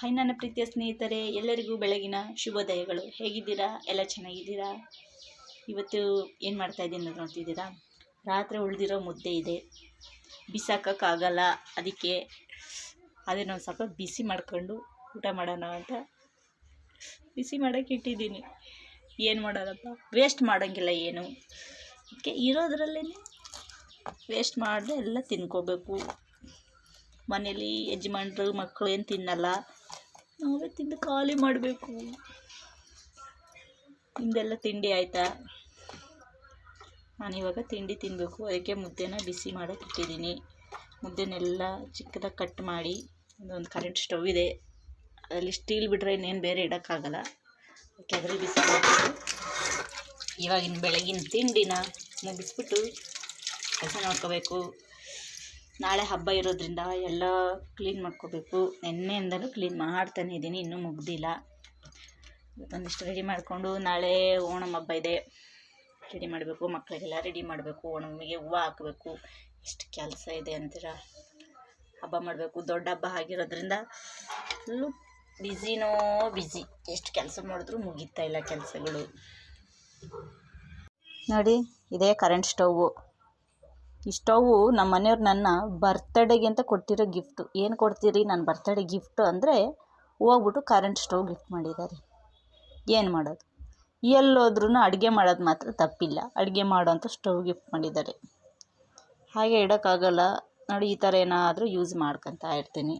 Hi ನನ್ನ ಪ್ರೀತಿಯ ಸ್ನೇಹಿತರೆ, ಎಲ್ಲರಿಗೂ ಬೆಳಗಿನ ಶುಭೋದಯಗಳು ಹೇಗಿದ್ದೀರಾ? ಎಲ್ಲ ಚೆನ್ನಾಗಿದ್ದೀರಾ? ಇವತ್ತು ಏನು ಮಾಡ್ತಾ ಇದ್ದೀನಿ ಅಂತ ನೋಡ್ತಿದ್ದೀರಾ? ರಾತ್ರಿ ಉಳಿದಿರೋ ಮುದ್ದೆ ಇದೆ. ಬಿಸಾಕೋಕ್ಕಾಗಲ್ಲ. ಅದಕ್ಕೆ ಅದನ್ನು ಒಂದು ಸ್ವಲ್ಪ ಬಿಸಿ ಮಾಡ್ಕೊಂಡು ಊಟ ಮಾಡೋಣ ಅಂತ ಬಿಸಿ ಮಾಡೋಕ್ಕೆ ಇಟ್ಟಿದ್ದೀನಿ. ಏನು ಮಾಡೋದಪ್ಪ? ವೇಸ್ಟ್ ಮಾಡೋಂಗಿಲ್ಲ ಏನು? ಅದಕ್ಕೆ ಇರೋದ್ರಲ್ಲೇ ವೇಸ್ಟ್ ಮಾಡದೆ ಎಲ್ಲ ತಿನ್ಕೋಬೇಕು. ಮನೇಲಿ ಯಜಮಾನ್ರು ಮಕ್ಕಳು ಏನು ತಿನ್ನಲ್ಲ. ನಾವೇ ತಿಂದು ಖಾಲಿ ಮಾಡಬೇಕು. ನಿಮ್ದೆಲ್ಲ ತಿಂಡಿ ಆಯಿತಾ? ನಾನಿವಾಗ ತಿಂಡಿ ತಿನ್ನಬೇಕು ಅದಕ್ಕೆ ಮುದ್ದೆನ ಬಿಸಿ ಮಾಡೋಕೆ ಇಟ್ಟಿದ್ದೀನಿ. ಮುದ್ದೆನೆಲ್ಲ ಚಿಕ್ಕದಾಗಿ ಕಟ್ ಮಾಡಿ ಒಂದು ಕರೆಂಟ್ ಸ್ಟವ್ ಇದೆ. ಅದರಲ್ಲಿ ಸ್ಟೀಲ್ ಬಿಟ್ಟರೆ ಇನ್ನೇನು ಬೇರೆ ಇಡೋಕ್ಕಾಗಲ್ಲ. ಅದಕ್ಕೆ ಅದರಲ್ಲಿ ಬಿಸಿ ಇವಾಗಿನ ಬೆಳಗಿನ ತಿಂಡಿನ ಮುಗಿಸ್ಬಿಟ್ಟು ಕೆಲಸ ನೋಡ್ಕೋಬೇಕು ನಾಳೆ ಹಬ್ಬ ಇರೋದ್ರಿಂದ ಎಲ್ಲ ಕ್ಲೀನ್ ಮಾಡ್ಕೋಬೇಕು. ನಿನ್ನೆಯಿಂದಲೂ ಕ್ಲೀನ್ ಮಾಡ್ತಾನೆ ಇದ್ದೀನಿ, ಇನ್ನೂ ಮುಗ್ದಿಲ್ಲ. ಇವತ್ತೊಂದಿಷ್ಟು ರೆಡಿ ಮಾಡಿಕೊಂಡು ನಾಳೆ ಓಣಂ ಹಬ್ಬ ಇದೆ. ರೆಡಿ ಮಾಡಬೇಕು ಮಕ್ಕಳಿಗೆಲ್ಲ ರೆಡಿ ಮಾಡಬೇಕು ಓಣಮ್ಮಿಗೆ ಹೂವು ಹಾಕಬೇಕು. ಎಷ್ಟು ಕೆಲಸ ಇದೆ ಅಂತೀರ? ಹಬ್ಬ ಮಾಡಬೇಕು, ದೊಡ್ಡ ಹಬ್ಬ ಆಗಿರೋದ್ರಿಂದ ಫುಲ್ಲು ಬ್ಯುಸಿನೋ ಬ್ಯುಸಿ ಎಷ್ಟು ಕೆಲಸ ಮಾಡಿದ್ರೂ ಮುಗೀತಾ ಇಲ್ಲ ಕೆಲಸಗಳು. ನೋಡಿ, ಇದೇ ಕರೆಂಟ್ ಸ್ಟವ್ವು ಈ ಸ್ಟವ್ವು ನಮ್ಮ ಮನೆಯವ್ರು ನನ್ನ ಬರ್ತಡೇಗೆ ಅಂತ ಕೊಟ್ಟಿರೋ ಗಿಫ್ಟು ಏನು ಕೊಡ್ತೀರಿ? ನನ್ನ ಬರ್ತಡೇ ಗಿಫ್ಟು ಅಂದರೆ ಹೋಗ್ಬಿಟ್ಟು ಕರೆಂಟ್ ಸ್ಟವ್ ಗಿಫ್ಟ್ ಮಾಡಿದ್ದಾರೆ ಏನು ಮಾಡೋದು? ಎಲ್ಲೋದ್ರೂ ಅಡುಗೆ ಮಾಡೋದು ಮಾತ್ರ ತಪ್ಪಿಲ್ಲ. ಅಡುಗೆ ಮಾಡೋಂಥ ಸ್ಟವ್ ಗಿಫ್ಟ್ ಮಾಡಿದ್ದಾರೆ ಹಾಗೆ ಇಡೋಕ್ಕಾಗಲ್ಲ. ನೋಡಿ, ಈ ಥರ ಏನಾದರೂ ಯೂಸ್ ಮಾಡ್ಕೊತಾ ಇರ್ತೀನಿ.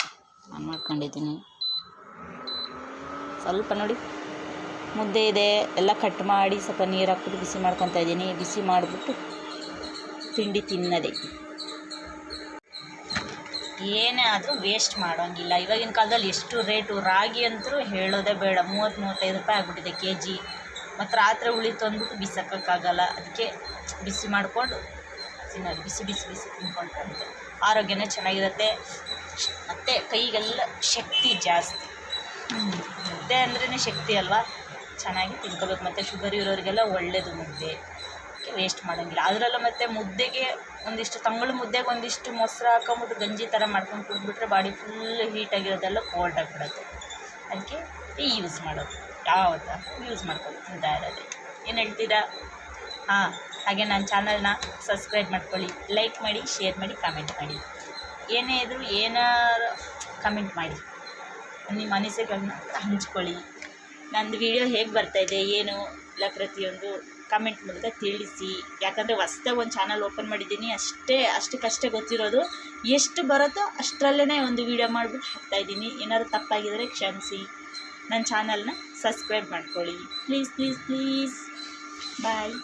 ನಾನು ಮಾಡ್ಕೊಂಡಿದ್ದೀನಿ. ಸ್ವಲ್ಪ ನೋಡಿ, ಮುದ್ದೆ ಇದೆ. ಎಲ್ಲ ಕಟ್ ಮಾಡಿ ಸ್ವಲ್ಪ ನೀರು ಹಾಕ್ಬಿಟ್ಟು ಬಿಸಿ ಮಾಡ್ಕೊತಾ ಇದ್ದೀನಿ. ಬಿಸಿ ಮಾಡಿಬಿಟ್ಟು ತಿಂಡಿ ತಿನ್ನದೆ. ಏನೇ ಆದರೂ ವೇಸ್ಟ್ ಮಾಡೋಂಗಿಲ್ಲ. ಇವಾಗಿನ ಕಾಲದಲ್ಲಿ ಎಷ್ಟು ರೇಟು ರಾಗಿ ಅಂತೂ ಹೇಳೋದೇ ಬೇಡ. ಮೂವತ್ತು ಮೂವತ್ತೈದು ರೂಪಾಯಿ ಆಗ್ಬಿಟ್ಟಿದೆ ಕೆ ಜಿ ಮತ್ತು ರಾತ್ರಿ ಉಳಿತು ಅಂದ್ಬಿಟ್ಟು ಬಿಸೋಕ್ಕಾಗಲ್ಲ ಅದಕ್ಕೆ ಬಿಸಿ ಮಾಡಿಕೊಂಡು ತಿನ್ನೋದು. ಬಿಸಿ ಬಿಸಿ ಬಿಸಿ ತಿನ್ಕೊಂಡ್ರೆ ಆರೋಗ್ಯನೇ ಚೆನ್ನಾಗಿರುತ್ತೆ. ಮತ್ತು ಕೈಗೆಲ್ಲ ಶಕ್ತಿ ಜಾಸ್ತಿ. ಮುದ್ದೆ ಅಂದ್ರೇ ಶಕ್ತಿ ಅಲ್ವಾ? ಚೆನ್ನಾಗಿ ತಿನ್ಕೋಬೇಕು. ಮತ್ತು ಶುಗರ್ ಇರೋರಿಗೆಲ್ಲ ಒಳ್ಳೆಯದು ಮುದ್ದೆ. ವೇಸ್ಟ್ ಮಾಡೋಂಗಿಲ್ಲ. ಅದರಲ್ಲೂ ಮತ್ತು ಮುದ್ದೆಗೆ ಒಂದಿಷ್ಟು ತಂಗಳು ಮುದ್ದೆಗೆ ಒಂದಿಷ್ಟು ಮೊಸರು ಹಾಕೊಂಬಿಟ್ಟು ಗಂಜಿ ಥರ ಮಾಡ್ಕೊಂಡು ಕುಡಿದ್ಬಿಟ್ರೆ ಬಾಡಿ ಫುಲ್ ಹೀಟಾಗಿರೋದೆಲ್ಲ ಕೋಲ್ಡ್ ಆಗಿಬಿಡುತ್ತೆ. ಅದಕ್ಕೆ ಈ ಯೂಸ್ ಮಾಡೋದು. ಯಾವತ್ತ ಯೂಸ್ ಮಾಡ್ಕೊಂಡು ತಿಂತಾ ಇರೋದು. ಏನು ಹೇಳ್ತೀರಾ? ಹಾಂ, ಹಾಗೆ ನನ್ನ ಚಾನಲ್ನ ಸಬ್ಸ್ಕ್ರೈಬ್ ಮಾಡ್ಕೊಳ್ಳಿ. ಲೈಕ್ ಮಾಡಿ ಶೇರ್ ಮಾಡಿ ಕಾಮೆಂಟ್ ಮಾಡಿ. ಏನೇ ಇದ್ದರೂ ಏನಾರು ಕಮೆಂಟ್ ಮಾಡಿ. ನಿಮ್ಮ ಅನಿಸಿಕೆಗಳನ್ನ ಹಂಚ್ಕೊಳ್ಳಿ. ನಂದು ವಿಡಿಯೋ ಹೇಗೆ ಬರ್ತಾಯಿದೆ ಏನು? ಇಲ್ಲ ಪ್ರತಿಯೊಂದು ಕಮೆಂಟ್ ಮೂಲಕ ತಿಳಿಸಿ. ಯಾಕಂದರೆ ಹೊಸ್ದಾಗಿ ಒಂದು ಚಾನಲ್ ಓಪನ್ ಮಾಡಿದ್ದೀನಿ, ಅಷ್ಟೇ, ಅಷ್ಟಕ್ಕಷ್ಟೇ ಗೊತ್ತಿರೋದು. ಎಷ್ಟು ಬರುತ್ತೋ ಅಷ್ಟರಲ್ಲೇ ಒಂದು ವೀಡಿಯೋ ಮಾಡಿಬಿಟ್ಟು ಹಾಕ್ತಾಯಿದ್ದೀನಿ ಏನಾದ್ರು ತಪ್ಪಾಗಿದ್ದರೆ ಕ್ಷಮಿಸಿ. ನನ್ನ ಚಾನಲ್ನ ಸಬ್ಸ್ಕ್ರೈಬ್ ಮಾಡ್ಕೊಳ್ಳಿ. Please please please bye